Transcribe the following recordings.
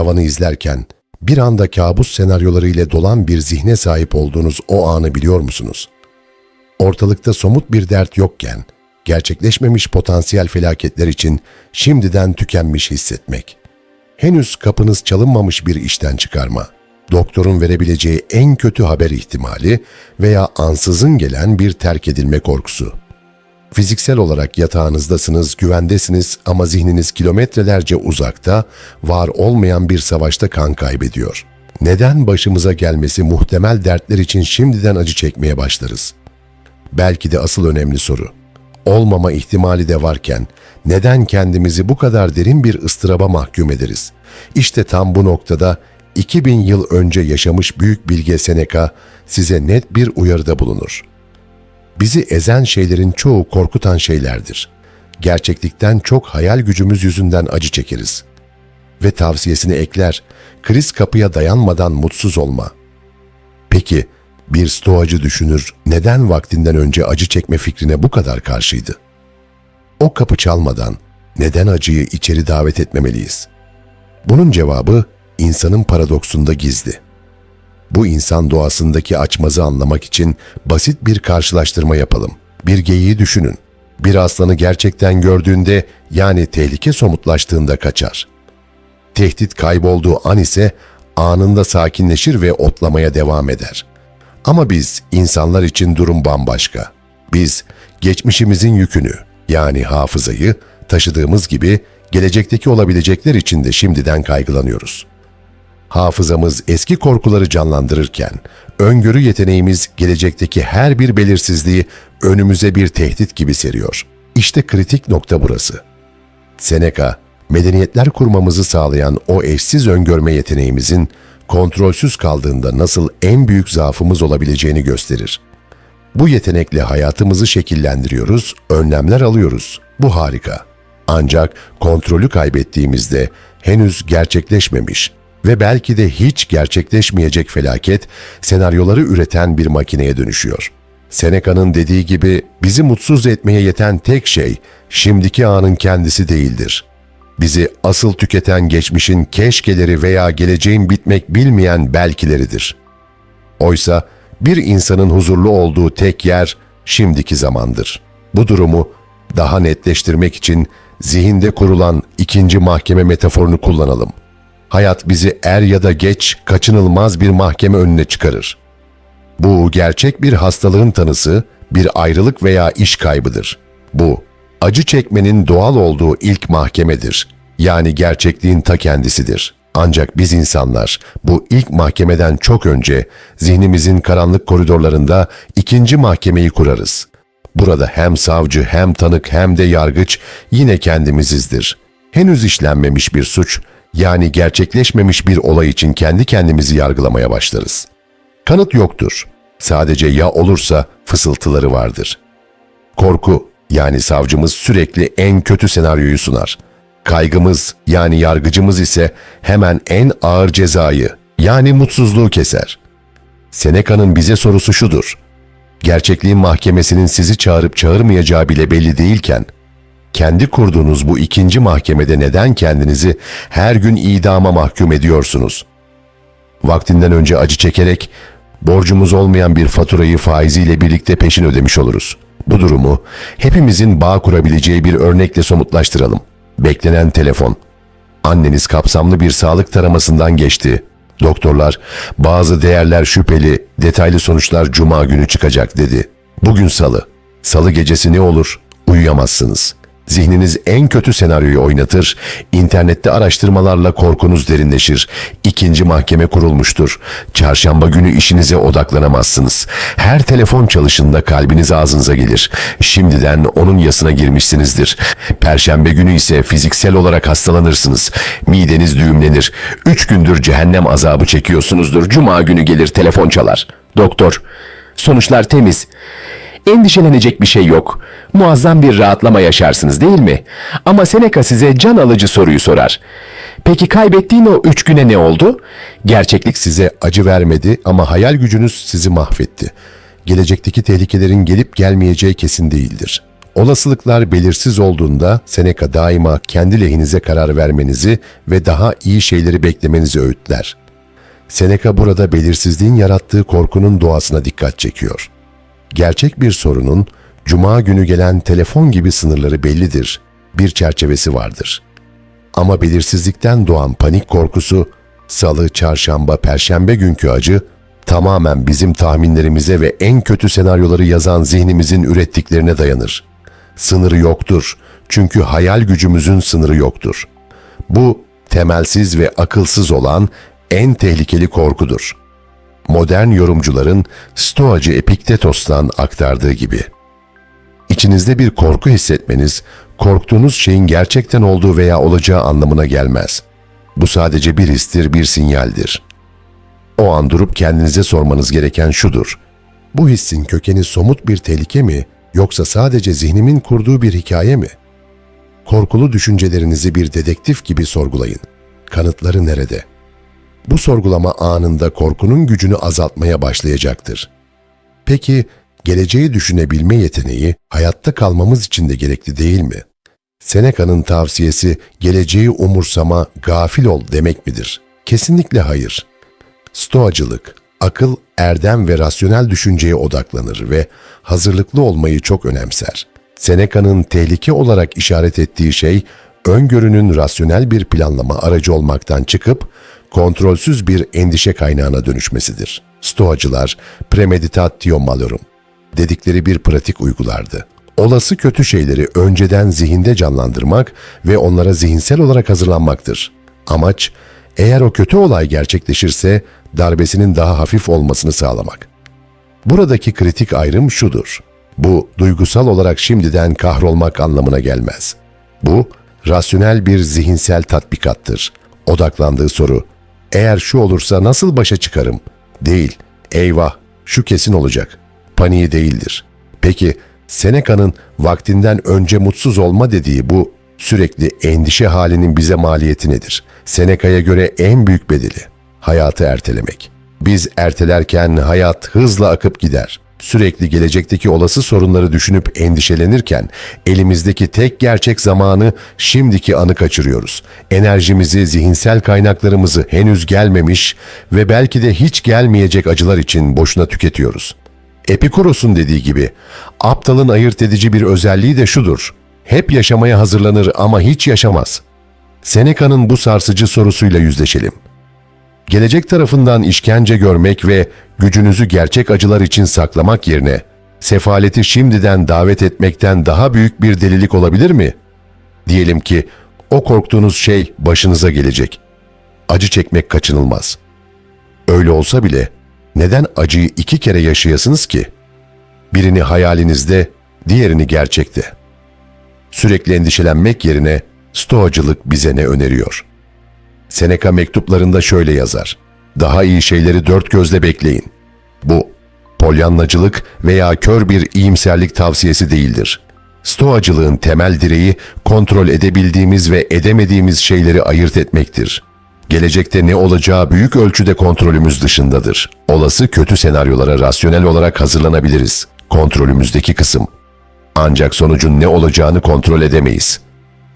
tavanı izlerken bir anda kabus senaryoları ile dolan bir zihne sahip olduğunuz o anı biliyor musunuz? Ortalıkta somut bir dert yokken, gerçekleşmemiş potansiyel felaketler için şimdiden tükenmiş hissetmek. Henüz kapınız çalınmamış bir işten çıkarma, doktorun verebileceği en kötü haber ihtimali veya ansızın gelen bir terk edilme korkusu. Fiziksel olarak yatağınızdasınız, güvendesiniz ama zihniniz kilometrelerce uzakta, var olmayan bir savaşta kan kaybediyor. Neden başımıza gelmesi muhtemel dertler için şimdiden acı çekmeye başlarız? Belki de asıl önemli soru. Olmama ihtimali de varken neden kendimizi bu kadar derin bir ıstıraba mahkum ederiz? İşte tam bu noktada 2000 yıl önce yaşamış büyük bilge Seneca size net bir uyarıda bulunur. Bizi ezen şeylerin çoğu korkutan şeylerdir. Gerçeklikten çok hayal gücümüz yüzünden acı çekeriz. Ve tavsiyesini ekler, kriz kapıya dayanmadan mutsuz olma. Peki, bir stoacı düşünür neden vaktinden önce acı çekme fikrine bu kadar karşıydı? O kapı çalmadan neden acıyı içeri davet etmemeliyiz? Bunun cevabı insanın paradoksunda gizli. Bu insan doğasındaki açmazı anlamak için basit bir karşılaştırma yapalım. Bir geyiği düşünün. Bir aslanı gerçekten gördüğünde yani tehlike somutlaştığında kaçar. Tehdit kaybolduğu an ise anında sakinleşir ve otlamaya devam eder. Ama biz insanlar için durum bambaşka. Biz geçmişimizin yükünü yani hafızayı taşıdığımız gibi gelecekteki olabilecekler için de şimdiden kaygılanıyoruz. Hafızamız eski korkuları canlandırırken, öngörü yeteneğimiz gelecekteki her bir belirsizliği önümüze bir tehdit gibi seriyor. İşte kritik nokta burası. Seneca, medeniyetler kurmamızı sağlayan o eşsiz öngörme yeteneğimizin kontrolsüz kaldığında nasıl en büyük zaafımız olabileceğini gösterir. Bu yetenekle hayatımızı şekillendiriyoruz, önlemler alıyoruz. Bu harika. Ancak kontrolü kaybettiğimizde henüz gerçekleşmemiş ve belki de hiç gerçekleşmeyecek felaket senaryoları üreten bir makineye dönüşüyor. Seneca'nın dediği gibi bizi mutsuz etmeye yeten tek şey şimdiki anın kendisi değildir. Bizi asıl tüketen geçmişin keşkeleri veya geleceğin bitmek bilmeyen belkileridir. Oysa bir insanın huzurlu olduğu tek yer şimdiki zamandır. Bu durumu daha netleştirmek için zihinde kurulan ikinci mahkeme metaforunu kullanalım. Hayat bizi er ya da geç kaçınılmaz bir mahkeme önüne çıkarır. Bu gerçek bir hastalığın tanısı, bir ayrılık veya iş kaybıdır. Bu, acı çekmenin doğal olduğu ilk mahkemedir. Yani gerçekliğin ta kendisidir. Ancak biz insanlar bu ilk mahkemeden çok önce zihnimizin karanlık koridorlarında ikinci mahkemeyi kurarız. Burada hem savcı hem tanık hem de yargıç yine kendimizizdir. Henüz işlenmemiş bir suç yani gerçekleşmemiş bir olay için kendi kendimizi yargılamaya başlarız. Kanıt yoktur. Sadece ya olursa fısıltıları vardır. Korku yani savcımız sürekli en kötü senaryoyu sunar. Kaygımız yani yargıcımız ise hemen en ağır cezayı yani mutsuzluğu keser. Seneca'nın bize sorusu şudur. Gerçekliğin mahkemesinin sizi çağırıp çağırmayacağı bile belli değilken, kendi kurduğunuz bu ikinci mahkemede neden kendinizi her gün idama mahkum ediyorsunuz? Vaktinden önce acı çekerek borcumuz olmayan bir faturayı faiziyle birlikte peşin ödemiş oluruz. Bu durumu hepimizin bağ kurabileceği bir örnekle somutlaştıralım. Beklenen telefon. Anneniz kapsamlı bir sağlık taramasından geçti. Doktorlar bazı değerler şüpheli, detaylı sonuçlar cuma günü çıkacak dedi. Bugün salı. Salı gecesi ne olur? Uyuyamazsınız. Zihniniz en kötü senaryoyu oynatır, internette araştırmalarla korkunuz derinleşir. İkinci mahkeme kurulmuştur. Çarşamba günü işinize odaklanamazsınız. Her telefon çalışında kalbiniz ağzınıza gelir. Şimdiden onun yasına girmişsinizdir. Perşembe günü ise fiziksel olarak hastalanırsınız. Mideniz düğümlenir. Üç gündür cehennem azabı çekiyorsunuzdur. Cuma günü gelir telefon çalar. Doktor, sonuçlar temiz. Endişelenecek bir şey yok. Muazzam bir rahatlama yaşarsınız değil mi? Ama Seneca size can alıcı soruyu sorar. Peki kaybettiğin o üç güne ne oldu? Gerçeklik Size acı vermedi ama hayal gücünüz sizi mahvetti. Gelecekteki tehlikelerin gelip gelmeyeceği kesin değildir. Olasılıklar belirsiz olduğunda Seneca daima kendi lehinize karar vermenizi ve daha iyi şeyleri beklemenizi öğütler. Seneca burada belirsizliğin yarattığı korkunun doğasına dikkat çekiyor. Gerçek bir sorunun cuma günü gelen telefon gibi sınırları bellidir, bir çerçevesi vardır. Ama belirsizlikten doğan panik korkusu, salı, çarşamba, perşembe günkü acı tamamen bizim tahminlerimize ve en kötü senaryoları yazan zihnimizin ürettiklerine dayanır. Sınırı yoktur. Çünkü hayal gücümüzün sınırı yoktur. Bu temelsiz ve akılsız olan en tehlikeli korkudur. Modern yorumcuların Stoacı Epiktetos'tan aktardığı gibi. İçinizde bir korku hissetmeniz, korktuğunuz şeyin gerçekten olduğu veya olacağı anlamına gelmez. Bu sadece bir histir, bir sinyaldir. O an durup kendinize sormanız gereken şudur. Bu hissin kökeni somut bir tehlike mi yoksa sadece zihnimin kurduğu bir hikaye mi? Korkulu düşüncelerinizi bir dedektif gibi sorgulayın. Kanıtları nerede? Bu sorgulama anında korkunun gücünü azaltmaya başlayacaktır. Peki geleceği düşünebilme yeteneği hayatta kalmamız için de gerekli değil mi? Seneca'nın tavsiyesi geleceği umursama, gafil ol demek midir? Kesinlikle hayır. Stoacılık, akıl, erdem ve rasyonel düşünceye odaklanır ve hazırlıklı olmayı çok önemser. Seneca'nın tehlike olarak işaret ettiği şey, öngörünün rasyonel bir planlama aracı olmaktan çıkıp, kontrolsüz bir endişe kaynağına dönüşmesidir. Stoacılar, premeditatio malorum dedikleri bir pratik uygulardı. Olası kötü şeyleri önceden zihinde canlandırmak ve onlara zihinsel olarak hazırlanmaktır. Amaç, eğer o kötü olay gerçekleşirse darbesinin daha hafif olmasını sağlamak. Buradaki kritik ayrım şudur. Bu duygusal olarak şimdiden kahrolmak anlamına gelmez. Bu rasyonel bir zihinsel tatbikattır. Odaklandığı soru, eğer şu olursa nasıl başa çıkarım? Değil, eyvah, şu kesin olacak. Paniği değildir. Peki Seneca'nın vaktinden önce mutsuz olma dediği bu sürekli endişe halinin bize maliyeti nedir? Seneca'ya göre en büyük bedeli hayatı ertelemek. Biz ertelerken hayat hızla akıp gider. Sürekli gelecekteki olası sorunları düşünüp endişelenirken elimizdeki tek gerçek zamanı şimdiki anı kaçırıyoruz. Enerjimizi, zihinsel kaynaklarımızı henüz gelmemiş ve belki de hiç gelmeyecek acılar için boşuna tüketiyoruz. Epikuros'un dediği gibi, aptalın ayırt edici bir özelliği de şudur. Hep yaşamaya hazırlanır ama hiç yaşamaz. Seneca'nın bu sarsıcı sorusuyla yüzleşelim. Gelecek tarafından işkence görmek ve gücünüzü gerçek acılar için saklamak yerine sefaleti şimdiden davet etmekten daha büyük bir delilik olabilir mi? Diyelim ki o korktuğunuz şey başınıza gelecek. Acı çekmek kaçınılmaz. Öyle olsa bile neden acıyı iki kere yaşayasınız ki? Birini hayalinizde, diğerini gerçekte. Sürekli endişelenmek yerine stoacılık bize ne öneriyor? Seneca mektuplarında şöyle yazar. Daha iyi şeyleri dört gözle bekleyin. Bu, polyanlacılık veya kör bir iyimserlik tavsiyesi değildir. Stoacılığın temel direği kontrol edebildiğimiz ve edemediğimiz şeyleri ayırt etmektir. Gelecekte ne olacağı büyük ölçüde kontrolümüz dışındadır. Olası kötü senaryolara rasyonel olarak hazırlanabiliriz. Kontrolümüzdeki kısım. Ancak sonucun ne olacağını kontrol edemeyiz.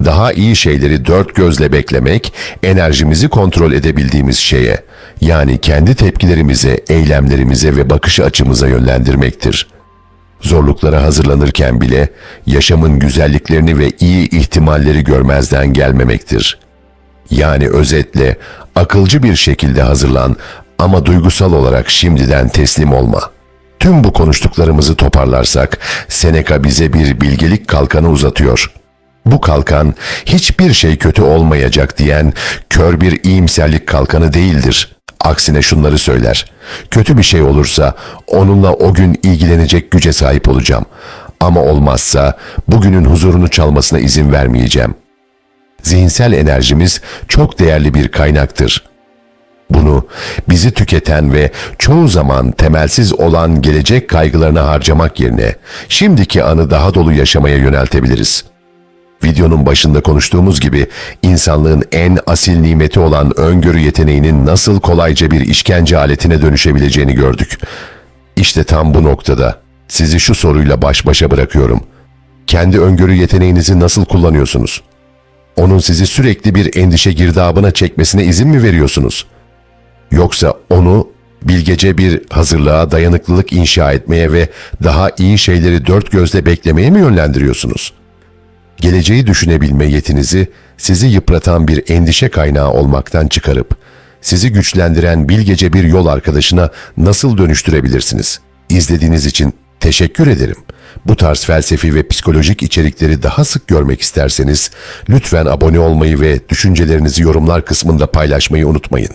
Daha iyi şeyleri dört gözle beklemek, enerjimizi kontrol edebildiğimiz şeye, yani kendi tepkilerimize, eylemlerimize ve bakış açımıza yönlendirmektir. Zorluklara hazırlanırken bile yaşamın güzelliklerini ve iyi ihtimalleri görmezden gelmemektir.'' Yani özetle akılcı bir şekilde hazırlan ama duygusal olarak şimdiden teslim olma. Tüm bu konuştuklarımızı toparlarsak Seneca bize bir bilgelik kalkanı uzatıyor. Bu kalkan hiçbir şey kötü olmayacak diyen kör bir iyimserlik kalkanı değildir. Aksine şunları söyler. Kötü bir şey olursa onunla o gün ilgilenecek güce sahip olacağım. Ama olmazsa bugünün huzurunu çalmasına izin vermeyeceğim zihinsel enerjimiz çok değerli bir kaynaktır. Bunu bizi tüketen ve çoğu zaman temelsiz olan gelecek kaygılarına harcamak yerine şimdiki anı daha dolu yaşamaya yöneltebiliriz. Videonun başında konuştuğumuz gibi insanlığın en asil nimeti olan öngörü yeteneğinin nasıl kolayca bir işkence aletine dönüşebileceğini gördük. İşte tam bu noktada sizi şu soruyla baş başa bırakıyorum. Kendi öngörü yeteneğinizi nasıl kullanıyorsunuz? Onun sizi sürekli bir endişe girdabına çekmesine izin mi veriyorsunuz? Yoksa onu bilgece bir hazırlığa dayanıklılık inşa etmeye ve daha iyi şeyleri dört gözle beklemeye mi yönlendiriyorsunuz? Geleceği düşünebilme yetinizi sizi yıpratan bir endişe kaynağı olmaktan çıkarıp sizi güçlendiren bilgece bir yol arkadaşına nasıl dönüştürebilirsiniz? İzlediğiniz için teşekkür ederim. Bu tarz felsefi ve psikolojik içerikleri daha sık görmek isterseniz lütfen abone olmayı ve düşüncelerinizi yorumlar kısmında paylaşmayı unutmayın.